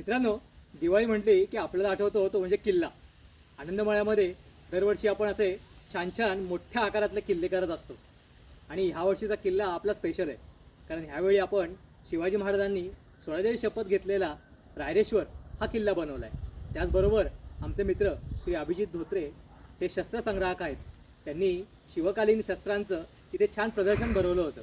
मित्रांनो दिवाळी म्हटली की आपल्याला आठवतो तो म्हणजे किल्ला. आनंदमळ्यामध्ये दरवर्षी आपण असे छान छान मोठ्या आकारातले किल्ले करत असतो. आणि ह्या वर्षीचा किल्ला आपला स्पेशल आहे. कारण ह्यावेळी आपण शिवाजी महाराजांनी स्वराज्याची शपथ घेतलेला रायरेश्वर हा किल्ला बनवला आहे त्याचबरोबर आमचे मित्र श्री अभिजित धोत्रे हे शस्त्रसंग्राहक आहेत. त्यांनी शिवकालीन शस्त्रांचं तिथे छान प्रदर्शन भरवलं होतं.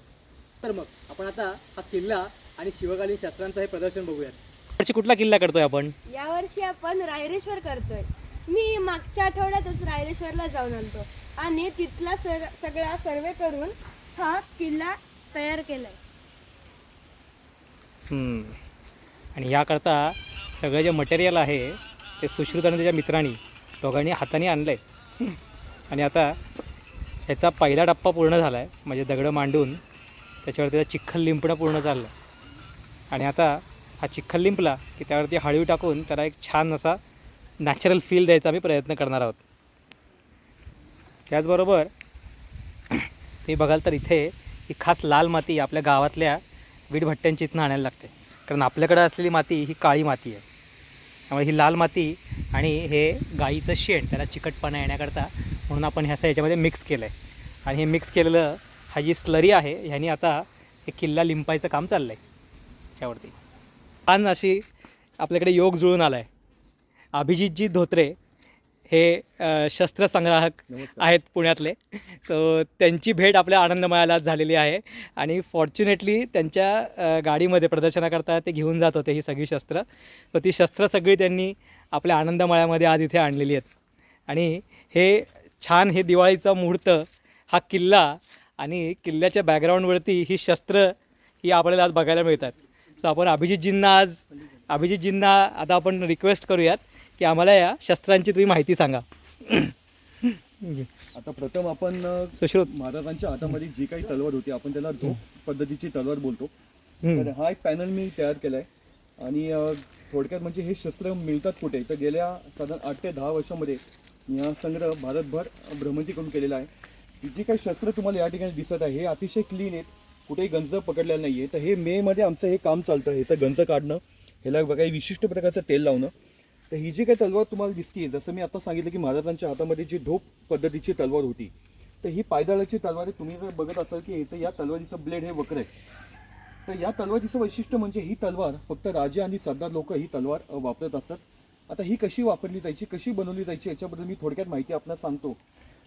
तर मग आपण आता हा किल्ला आणि शिवकालीन शस्त्रांचं हे प्रदर्शन बघूयात. वर्षी कुठला किल्ला करतोय आपण? यावर्षी आपण रायरेश्वर करतोय. मी मागच्या आठवड्यातच रायरेश्वरला जाऊन आलतो. आणि तिथला सर सगळा सर्वे करून हा किल्ला तयार केलाय. हम्म. आणि याकरता सगळं जे मटेरियल आहे ते सुश्रुत आणि त्याच्या मित्रांनी दोघांनी हाताने आणलं आहे आणि आता ह्याचा पहिला टप्पा पूर्ण झाला आहे म्हणजे दगडं मांडून त्याच्यावर त्याचा चिखल लिंपणं पूर्ण चाललं आहे आणि आता हा चिखल लिंपला की त्यावरती हळवी टाकून त्याला एक छान असा नॅचरल फील द्यायचा आम्ही प्रयत्न करणार आहोत. त्याचबरोबर तुम्ही बघाल तर इथे ही खास लाल माती आपल्या गावातल्या वीटभट्ट्यांची इथनं आणायला लागते. कारण आपल्याकडं असलेली माती ही काळी माती आहे. त्यामुळे ही लाल माती आणि हे गाईचं शेण त्याला चिकटपणा येण्याकरता म्हणून आपण ह्या असं याच्यामध्ये मिक्स केलं आहे आणि हे मिक्स केलेलं हा जी स्लरी आहे ह्यानी आता हे किल्ला लिंपायचं काम चाललं आहे त्याच्यावरती छान अशी आपल्याकडे योग जुळून आला आहे अभिजितजी धोत्रे हे शस्त्रसंग्राहक आहेत पुण्यातले. सो त्यांची भेट आपल्या आनंदमयाला झालेली आहे. आणि फॉर्च्युनेटली त्यांच्या गाडीमध्ये प्रदर्शनाकरता ते घेऊन जात होते ही सगळी शस्त्र. तर ती शस्त्र सगळी त्यांनी आपल्या आनंदमळ्यामध्ये आज इथे आणलेली आहेत. आणि हे छान हे दिवाळीचा मुहूर्त हा किल्ला आणि किल्ल्याच्या बॅकग्राऊंडवरती ही शस्त्र ही आपल्याला आज बघायला मिळतात. सो आपण अभिजितजींना आज अभिजितजींना आता आपण रिक्वेस्ट करूयात की आम्हाला या शस्त्रांची तुम्ही माहिती सांगा. आता प्रथम आपण सुश्रुत. महाराजांच्या हातामध्ये जी काही तलवार होती आपण त्याला धोप पद्धतीची तलवार बोलतो. तर हा एक पॅनल मी तयार केलाय. आणि अ, थोडक्यात म्हणजे हे शस्त्र मिळतात कुठे? तर गेल्या साधारण आठ ते दहा वर्षामध्ये मी हा संग्रह भारतभर भ्रमंती करून केलेला आहे. जी काही शस्त्र तुम्हाला या ठिकाणी दिसत आहे हे अतिशय क्लीन आहेत. कुठेही गंज पकडलेलं नाही आहे तर हे मेमध्ये आमचं हे काम चालतं ह्याचं गंज काढणं ह्याला काही विशिष्ट प्रकारचं तेल लावणं. तर ही जी काही तलवार तुम्हाला दिसते जसं मी आता सांगितलं की महाराजांच्या हातामध्ये जी धोप पद्धतीची तलवार होती तर ही पायदळाची तलवार आहे. तुम्ही जर बघत असाल की ह्याचं या तलवारीचं ब्लेड हे वक्र आहे. तर या तलवारीचं वैशिष्ट्य म्हणजे ही तलवार फक्त राजे आणि सरदार लोक ही तलवार वापरत असतात. आता ही कशी वापरली जायची कशी बनवली जायची याच्याबद्दल मी थोडक्यात माहिती आपल्याला सांगतो.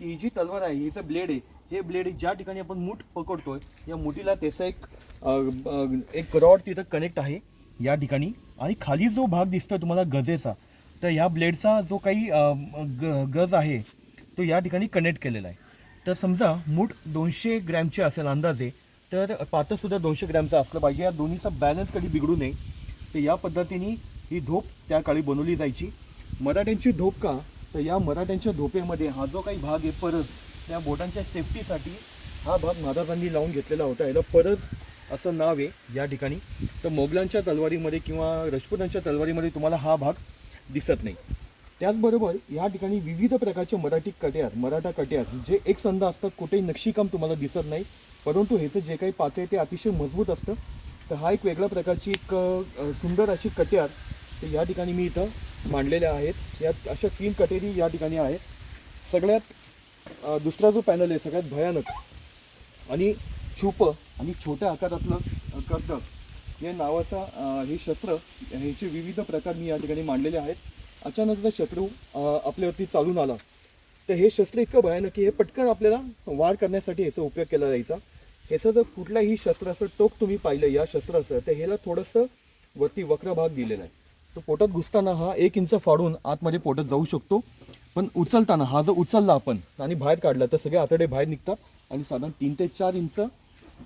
की ही जी तलवार आहे हिचं ब्लेड आहे हे ब्लेड ज्या ठिकाणी आपण मूठ पकडतोय या मुठीला त्याचा एक अ, अ, एक रॉड तिथं कनेक्ट आहे या ठिकाणी. आणि खाली जो भाग दिसतोय तुम्हाला गजेचा तर या ब्लेडचा जो काही अ, ग- गज आहे तो या ठिकाणी कनेक्ट केलेला आहे. तर समजा मूठ दोनशे ग्रॅमचे असेल अंदाजे तर पातसुद्धा दोनशे ग्रॅमचं असलं पाहिजे. या दोन्हीचा बॅलन्स कधी बिघडू नये. तर या पद्धतीने ही धोप त्या काळी बनवली जायची. मराठ्यांची धोप का तर या मराठ्यांच्या धोपेमध्ये हा जो काही भाग आहे परस त्या बोटांच्या सेफ्टीसाठी हा भाग महाराजांनी लावून घेतलेला होता. याला परस असं नाव आहे या ठिकाणी. तर मोगलांच्या तलवारीमध्ये किंवा राजपुतांच्या तलवारीमध्ये तुम्हाला हा भाग दिसत नाही. त्याचबरोबर या ठिकाणी विविध प्रकारचे मराठी कट्यार मराठा कट्यार जे एक संध असतात कुठेही नक्षीकाम तुम्हाला दिसत नाही. परंतु ह्याचं जे काही पाते ते अतिशय मजबूत असतं. तर हा एक वेगळ्या प्रकारची एक सुंदर अशी कट्यार. तर या ठिकाणी मी इथं मांडलेल्या आहेत. यात अशा तीन कटेरी या ठिकाणी आहेत. सगळ्यात दुसरा जो पॅनल आहे सगळ्यात भयानक आणि छुप आणि छोट्या आकारातलं अ, कर्दक या नावाचा हे शस्त्र ह्याचे विविध प्रकार मी या ठिकाणी मांडलेले आहेत. अचानक जर शत्रू आपल्यावरती चालून आला तर हे शस्त्र इतकं भयानक की हे पटकन आपल्याला वार करण्यासाठी ह्याचा उपयोग केला जायचा. ह्याचं जर कुठलाही शस्त्राचं टोक तुम्ही पाहिलं या शस्त्राचं तर ह्याला थोडंसं वरती वक्र भाग दिलेला आहे. तो पोटात घुसताना हा एक इंच फाडून आतमध्ये पोटात जाऊ शकतो. पण उचलताना हा जर उचलला आपण आणि बाहेर काढला तर सगळे आतडे बाहेर निघतात आणि साधारण तीन ते चार इंच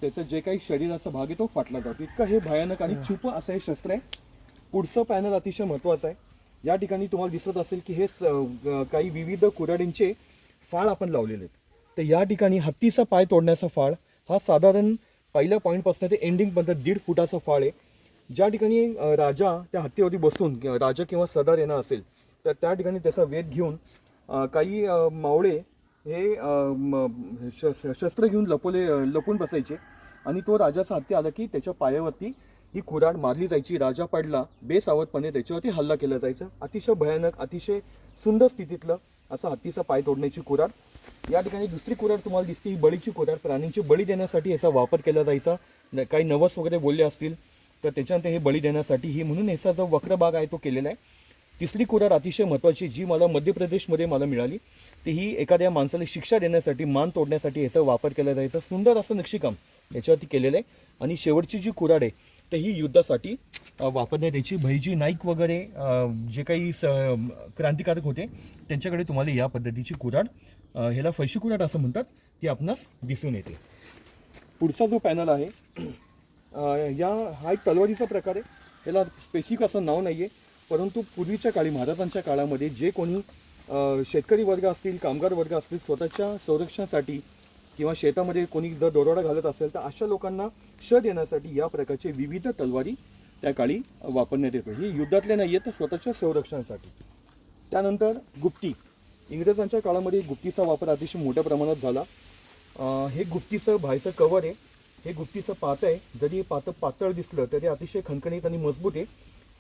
त्याचं जे काही शरीराचा भाग आहे तो फाटला जातो. इतकं हे भयानक आणि छुप असं हे शस्त्र आहे. पुढचं पॅनल अतिशय महत्त्वाचं आहे. या ठिकाणी तुम्हाला दिसत असेल की हे काही विविध कुऱ्हाडींचे फाळ आपण लावलेले आहेत. तर या ठिकाणी हत्तीचा पाय तोडण्याचा फाळ हा साधारण पहिल्या पॉईंटपासून ते एंडिंगपर्यंत दीड फुटाचा फाळ आहे. ज्या ठिकाणी राजा त्या हत्तीवरती बसून किंवा राजा किंवा सदार येणार असेल तर त्या ठिकाणी त्याचा वेध घेऊन काही मावळे हे म- श- शस्त्र घेऊन लपवले लपून बसायचे. आणि तो राजाचा हत्ती आला की त्याच्या पायावरती ही कुराड मारली जायची. राजा पाडला बेसावधपणे त्याच्यावरती हल्ला केला जायचा. अतिशय भयानक अतिशय सुंदर स्थितीतलं असं हत्तीचा पाय तोडण्याची कुराड या ठिकाणी दुसरी कुराड तुम्हाला दिसते ही बळीची कुराड प्राण्यांची बळी देण्यासाठी याचा वापर केला जायचा. न- काही नवस वगैरे बोलले असतील तर त्याच्यानंतर हे बळी देण्यासाठी ही म्हणून याचा जो वक्र भाग आहे तो केलेला आहे. तिसरी कुऱ्हाड अतिशय महत्त्वाची जी मला मध्य प्रदेशमध्ये मला मिळाली ती ही एखाद्या माणसाला शिक्षा देण्यासाठी मान तोडण्यासाठी याचा वापर केला जायचा. सुंदर असं नक्षीकाम याच्यावरती केलेलं आहे. आणि शेवटची जी कुऱ्हाड आहे तर ही युद्धासाठी वापरण्यात यायची. भैजी नाईक वगैरे जे काही स क्रांतिकारक होते त्यांच्याकडे तुम्हाला या पद्धतीची कुऱ्हाड ह्याला फैशी कुऱ्हाड असं म्हणतात ती आपणास दिसून येते. पुढचा जो पॅनल आहे या हा एक तलवारीचा प्रकार आहे. याला स्पेसिफिक असं नाव नाही आहे परंतु पूर्वीच्या काळी महाराजांच्या काळामध्ये जे कोणी शेतकरी वर्ग असतील कामगार वर्ग असतील स्वतःच्या संरक्षणासाठी किंवा शेतामध्ये कोणी जर दरोडा घालत असेल तर अशा लोकांना श देण्यासाठी या प्रकारचे विविध तलवारी त्या काळी वापरण्यात येतो ही युद्धातल्या नाही आहेत तर स्वतःच्या संरक्षणासाठी. त्यानंतर गुप्ती. इंग्रजांच्या काळामध्ये गुप्तीचा वापर अतिशय मोठ्या प्रमाणात झाला. हे गुप्तीचं बाहेरचं कवर आहे. हे गुप्तीचं पातं आहे. जरी पातं पातळ दिसलं तरी अतिशय खणखणीत आणि मजबूत आहे.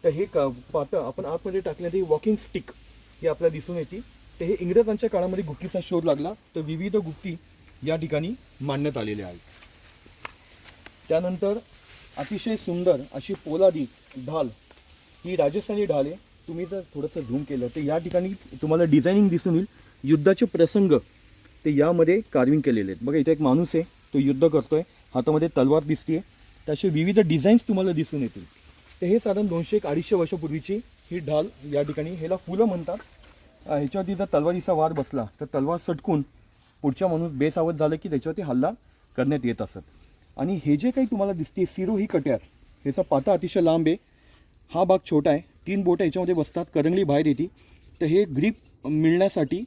तर हे का पातं आपण आतमध्ये टाकल्याने वॉकिंग स्टिक ही आपल्याला दिसून येते. तर हे इंग्रजांच्या काळामध्ये गुप्तीचा शोध लागला. तर विविध गुप्ती या ठिकाणी मांडण्यात आलेल्या आहेत. त्यानंतर अतिशय सुंदर अशी पोलादी ढाल. ही राजस्थानी ढाल आहे. तुम्ही जर थोडंसं झूम केलं तर या ठिकाणी तुम्हाला डिझायनिंग दिसून येईल. युद्धाचे प्रसंग ते यामध्ये कार्विंग केलेले आहेत. बघा इथे एक माणूस आहे. तो युद्ध करतोय. हातामध्ये तलवार दिसते तर असे विविध डिझाईन्स तुम्हाला दिसून येतील. तर हे साधारण दोनशे एक अडीचशे वर्षापूर्वीची ही ढाल या ठिकाणी ह्याला फुलं म्हणतात. ह्याच्यावरती जर तलवारीचा वार बसला तर तलवार सटकून पुढच्या माणूस बेसावत झालं की त्याच्यावरती हल्ला करण्यात येत असत. आणि हे जे काही तुम्हाला दिसते सिरो ही कट्यार ह्याचा पाता अतिशय लांब आहे. हा भाग छोटा आहे. तीन बोटं याच्यामध्ये बसतात करंगळी बाहेर येते. तर हे ग्रीप मिळण्यासाठी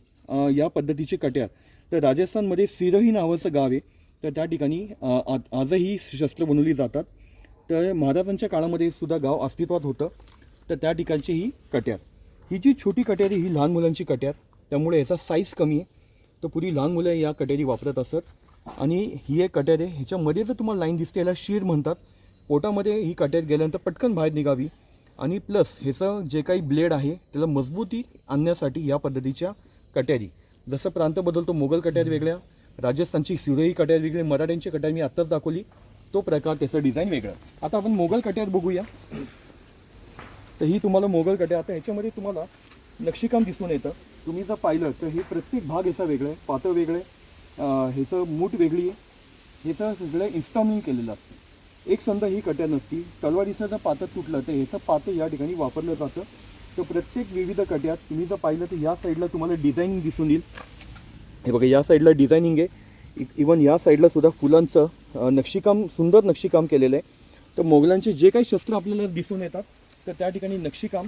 या पद्धतीचे कट्यार. तर राजस्थानमध्ये सिरोही नावाचं गाव आहे. तर त्या ठिकाणी आज- आजही शस्त्र बनवली जातात. तर महाराजांच्या काळामध्ये सुद्धा गाव अस्तित्वात होतं. तर त्या ठिकाणची ही कट्यार. ही जी छोटी कट्यारी ही लहान मुलांची कट्यार. त्यामुळे याचा साईज कमी आहे. तर पूर्वी लहान मुलं या कट्यारी वापरत असत. आणि ही एक कट्यार आहे. ह्याच्यामध्ये जर तुम्हाला लाईन दिसते याला शीर म्हणतात. पोटामध्ये ही कट्यार गेल्यानंतर पटकन बाहेर निघावी. आणि प्लस ह्याचं जे काही ब्लेड आहे त्याला मजबूती आणण्यासाठी या पद्धतीच्या कट्यारी. जसं प्रांत बदलतो मोगल कट्यारी वेगळ्या. राजस्थानची सिरोही कट्यार वेगळी मराठ्यांची कट्यार मी आत्ताच दाखवली. तो प्रकार त्याचं डिझाईन वेगळं. आता आपण मोगल कट्यार बघूया. तर ही तुम्हाला मोगल कट्यार. आता ह्याच्यामध्ये तुम्हाला नक्षीकाम दिसून येतं. तुम्ही जर पाहिलं तर हे प्रत्येक भाग याचा वेगळं आहे. पातळ वेगळं आहे. ह्याचं मूठ वेगळी आहे. ह्याचं सगळं इन्स्टॉलिंग केलेलं असतं. एक समजा ही कट्यार नसती. तलवारीचं जर पातं तुटलं तर ह्याचं पातं या ठिकाणी वापरलं जातं. तर प्रत्येक विविध कट्यात तुम्ही जर पाहिलं तर या साईडला तुम्हाला डिझाईन दिसून येईल. हे बघा या साईडला डिझायनिंग आहे. E- इवन या साईडला सुद्धा फुलांचं नक्षीकाम सुंदर नक्षीकाम केलेलं आहे तर मोगलांचे जे काही शस्त्र आपल्याला दिसून येतात तर त्या ठिकाणी नक्षीकाम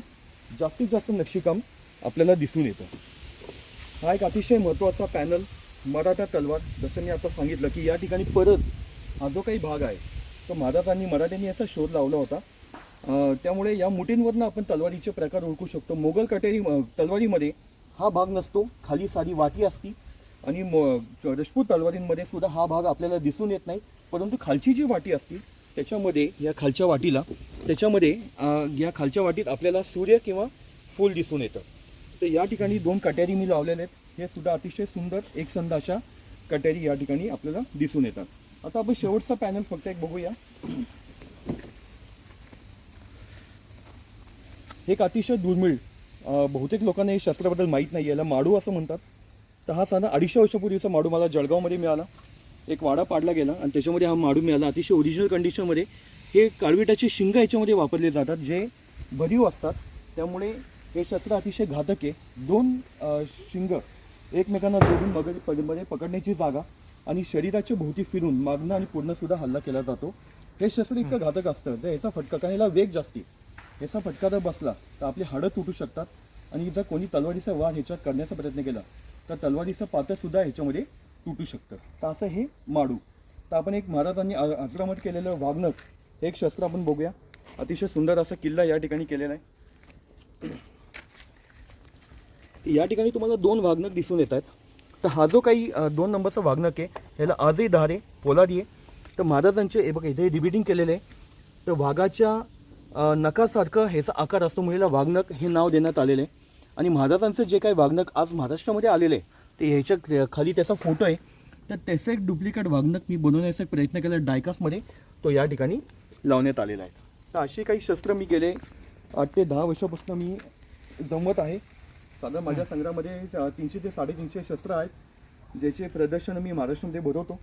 जास्तीत जास्त नक्षीकाम आपल्याला दिसून येतं. हा एक अतिशय महत्त्वाचा पॅनल मराठा तलवार जसं मी आता सांगितलं की या ठिकाणी परत हा जो काही भाग आहे तो महाराजांनी मराठ्यांनी याचा शोध लावला होता. त्यामुळे या मुठींवरनं आपण तलवारीचे प्रकार ओळखू शकतो. मोगल कटेरी तलवारीमध्ये हा भाग नसतो खाली साधी वाटी असती. आणि म राजपूत तलवारींमध्ये सुद्धा हा भाग आपल्याला दिसून येत नाही. परंतु खालची जी वाटी असते त्याच्यामध्ये या खालच्या वाटीला त्याच्यामध्ये या खालच्या वाटीत आपल्याला सूर्य किंवा फूल दिसून येतं. तर या ठिकाणी दोन कट्यारी मी लावलेल्या आहेत. हे सुद्धा अतिशय सुंदर एकसंध अशा कट्यारी या ठिकाणी आपल्याला दिसून येतात. आता आपण शेवटचा पॅनल फक्त एक बघूया. एक अतिशय दुर्मिळ बहुतेक लोकांना हे शस्त्राबद्दल माहीत नाही याला माडू असं म्हणतात. तर हा साधा अडीचशे वर्षापूर्वीचा माडू मला जळगावमध्ये मिळाला. एक वाडा पाडला गेला आणि त्याच्यामध्ये हा माडू मिळाला. अतिशय ओरिजिनल कंडिशनमध्ये हे काळविटाचे शिंग याच्यामध्ये वापरले जातात जे भरीव असतात. त्यामुळे हे शस्त्र अतिशय घातक आहे. दोन शिंग एकमेकांना जोडून मग मध्ये पकडण्याची जागा आणि शरीराच्या भोवती फिरून मागणं आणि पूर्ण सुद्धा हल्ला केला जातो. हे शस्त्र इतकं घातक असतं जर याचा फटका कारण याला वेग जास्ती याचा फटका जर बसला तर आपली हाडं तुटू शकतात. आणि जर कोणी तलवारीचा वार ह्याच्यात करण्याचा प्रयत्न केला तर तलवारीचं पातळसुद्धा ह्याच्यामध्ये तुटू शकतं. तर असं हे माडू. तर आपण एक महाराजांनी आ- केलेलं वागणं हे एक शस्त्र आपण बघूया. अतिशय सुंदर असा किल्ला या ठिकाणी केलेला आहे. या ठिकाणी तुम्हाला दोन वागणक दिसून येत आहेत. तर हा जो काही दोन नंबरचा वागणक आहे ह्याला आजही दहारे पोलादी आहे. तर महाराजांचे हे बघा इथे रिबिटिंग केलेलं आहे. तर वाघाच्या नकासारखं ह्याचा आकार असतो मुलीला वागणक हे नाव देण्यात आलेलं आहे. आणि महाराजांचं जे काही वाघनक आज महाराष्ट्रामध्ये आलेलं आहे ते ह्याच्या खाली त्याचा फोटो आहे. तर त्याचं एक डुप्लिकेट वाघनक मी बनवण्याचा एक प्रयत्न केला डायकासमध्ये तो या ठिकाणी लावण्यात आलेला आहे. तर अशी काही शस्त्र मी गेले आठ ते दहा वर्षापासून मी जमवत आहे. साधारण माझ्या संग्रहामध्ये तीनशे ते साडेतीनशे शस्त्र आहेत ज्याचे प्रदर्शन मी महाराष्ट्रामध्ये भरवतो.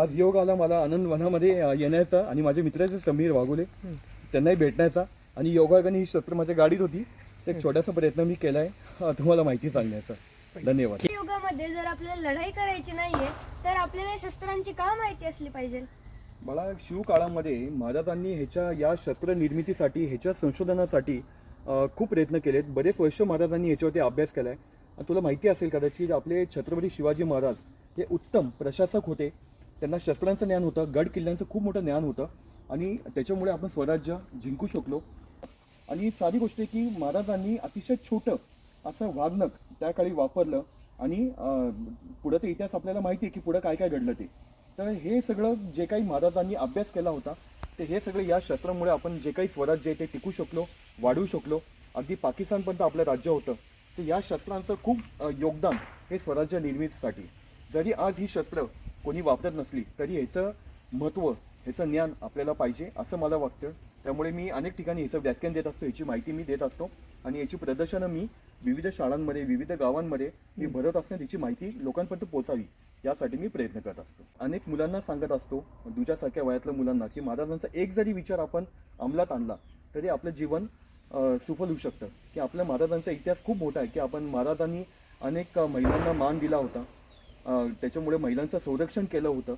आज योग आला मला आनंद वनामध्ये येण्याचा आणि माझे मित्राचे समीर वाघोले त्यांनाही भेटण्याचा. आणि योगायोगाने ही शस्त्र माझ्या गाडीत होती. एक छोटासा प्रयत्न मी केला आहे तुम्हाला माहिती सांगण्याचा धन्यवाद. युगामध्ये जर आपल्याला लढाई करायची नाहीये तर आपल्याला शस्त्रांची का माहिती असली पाहिजे? मला शिवकाळामध्ये महाराजांनी ह्याच्या या शस्त्र निर्मितीसाठी ह्याच्या संशोधनासाठी खूप प्रयत्न केलेत. बरेच वर्ष महाराजांनी ह्याच्यावरती अभ्यास केला आहे तुला माहिती असेल कदाचित आपले छत्रपती शिवाजी महाराज हे उत्तम प्रशासक होते. त्यांना शस्त्रांचं ज्ञान होतं गड किल्ल्यांचं खूप मोठं ज्ञान होतं. आणि त्याच्यामुळे आपण स्वराज्य जिंकू शकलो. आणि साधी गोष्ट आहे की महाराजांनी अतिशय छोटं असं वागणक त्या काळी वापरलं. आणि पुढं ते इतिहास आपल्याला माहिती आहे की पुढं काय काय घडलं ते. तर हे सगळं जे काही महाराजांनी अभ्यास केला होता ते हे सगळं या शस्त्रामुळे आपण जे काही स्वराज्य आहे ते टिकू शकलो वाढवू शकलो. अगदी पाकिस्तानपर्यंत आपलं राज्य होतं. तर या शस्त्रांचं खूप योगदान हे स्वराज्य निर्मितीसाठी. जरी आज ही शस्त्र कोणी वापरत नसली तरी ह्याचं महत्त्व ह्याचं ज्ञान आपल्याला पाहिजे असं मला वाटतं. त्यामुळे मी अनेक ठिकाणी ह्याचं व्याख्यान देत असतो याची माहिती मी देत असतो आणि याची प्रदर्शनं मी विविध शाळांमध्ये विविध गावांमध्ये मी भरत असताना त्याची माहिती लोकांपर्यंत पोहोचावी यासाठी मी प्रयत्न करत असतो. अनेक मुलांना सांगत असतो तुझ्यासारख्या वयातल्या मुलांना की महाराजांचा एक जरी विचार आपण अंमलात आणला तरी आपलं जीवन सुफल होऊ शकतं. की आपल्या महाराजांचा इतिहास खूप मोठा आहे की आपण महाराजांनी अनेक महिलांना मान दिला होता. त्याच्यामुळे महिलांचं संरक्षण केलं होतं.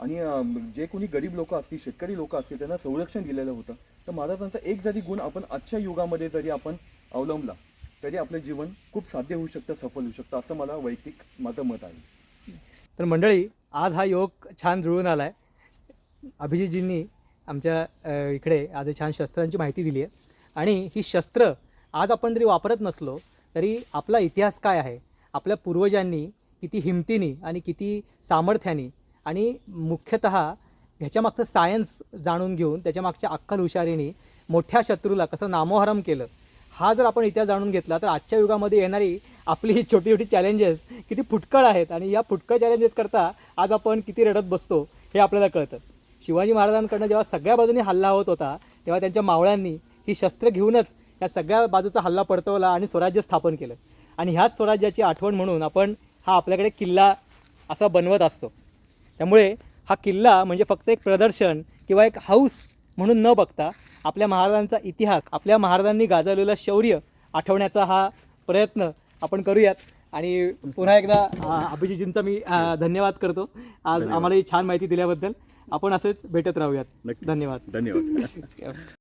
आणि जे कोणी गरीब लोक असतील शेतकरी लोक असतील त्यांना संरक्षण दिलेलं होतं. तर महाराजांचा एक जरी गुण आपण आजच्या युगामध्ये जरी आपण अवलंबला तरी आपलं जीवन खूप साध्य होऊ शकतं सफल होऊ शकतं असं मला वैयक्तिक माझं मत आहे. तर मंडळी आज हा योग छान जुळून आला आहे अभिजितजींनी आमच्या इकडे आज छान शस्त्रांची माहिती दिली आहे आणि ही शस्त्र आज आपण जरी वापरत नसलो तरी आपला इतिहास काय आहे? आपल्या पूर्वजांनी किती हिमतीने आणि किती सामर्थ्याने आणि मुख्यतः ह्याच्यामागचं सायन्स जाणून घेऊन त्याच्यामागच्या अक्कल हुशारीने मोठ्या शत्रूला कसं नामोहरम केलं हा जर आपण इतिहास जाणून घेतला तर आजच्या युगामध्ये येणारी आपली ही छोटी छोटी चॅलेंजेस किती फुटकळ आहेत आणि या फुटकळ चॅलेंजेस करता आज आपण किती रडत बसतो हे आपल्याला कळतं. शिवाजी महाराजांकडनं जेव्हा सगळ्या बाजूनी हल्ला होत होता तेव्हा त्यांच्या मावळ्यांनी ही शस्त्र घेऊनच या सगळ्या बाजूचा हल्ला परतवला आणि स्वराज्य स्थापन केलं. आणि ह्याच स्वराज्याची आठवण म्हणून आपण हा आपल्याकडे किल्ला असा बनवत असतो. त्यामुळे हा किल्ला म्हणजे फक्त एक प्रदर्शन किंवा एक हाऊस म्हणून न बघता आपल्या महाराजांचा इतिहास आपल्या महाराजांनी गाजवलेलं शौर्य आठवण्याचा हा प्रयत्न आपण करूयात. आणि पुन्हा एकदा अभिजितजींचा मी धन्यवाद करतो. आज आम्हाला ही छान माहिती दिल्याबद्दल. आपण असेच भेटत राहूयात. धन्यवाद. धन्यवाद.